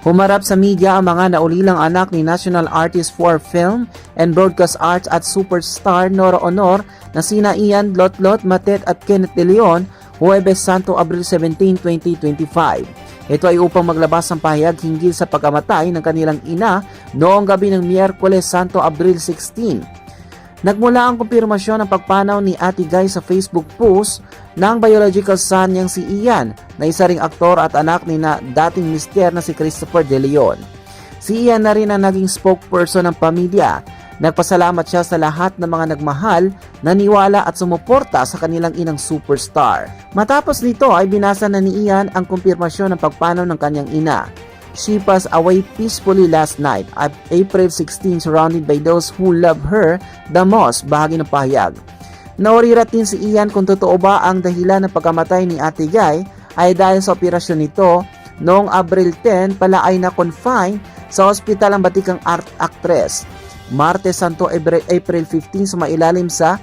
Humarap sa media ang mga naulilang anak ni National Artist for Film and Broadcast Arts at superstar Nora Honor na sina Ian Lotlot Matet at Kenneth De Leon Huwebes Santo Abril 17, 2025. Ito ay upang maglabas ng pahayag hinggil sa pagkamatay ng kanilang ina noong gabi ng Miyerkules Santo Abril 16. Nagmula ang kumpirmasyon ng pagpanaw ni Ate Guy sa Facebook post ng biological son niyang si Ian na isa ring aktor at anak ni na dating mister na si Christopher De Leon. Si Ian na rin ang naging spokesperson ng pamilya. Nagpasalamat siya sa lahat ng mga nagmahal, naniwala at sumuporta sa kanilang inang superstar. Matapos nito ay binasa na ni Ian ang kumpirmasyon ng pagpanaw ng kanyang ina. She passed away peacefully last night at April 16 surrounded by those who love her the most, bahagi ng pahayag. Naurirat din si Ian kung totoo ba ang dahilan ng pagkamatay ni Ate Guy ay dahil sa operasyon nito noong Abril 10 pala ay na-confine sa ospital ang batikang art actress. Martes Santo April 15 sumailalim sa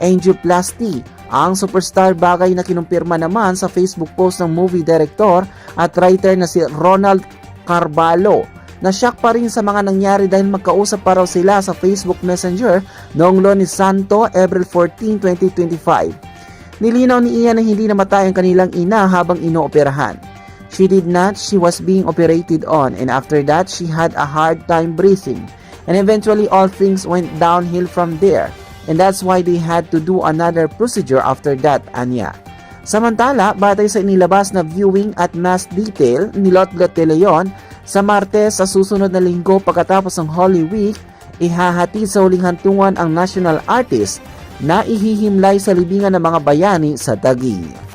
angioplasty. Ang superstar bagay na kinumpirma naman sa Facebook post ng movie director at writer na si Ronald Carvalho. Nasyak pa rin sa mga nangyari dahil magkausap pa raw sila sa Facebook Messenger noong Lunes Santo, April 14, 2025. Nilinaw ni Ian na hindi namatay ang kanilang ina habang inooperahan. She did not, she was being operated on and after that she had a hard time breathing and eventually all things went downhill from there and that's why they had to do another procedure after that, Anya. Samantala, batay sa inilabas na viewing at mass detail ni Lotlot de Leon, sa Martes sa susunod na linggo pagkatapos ng Holy Week, ihahati sa huling hantungan ang national artist na ihihimlay sa libingan ng mga bayani sa Taguig.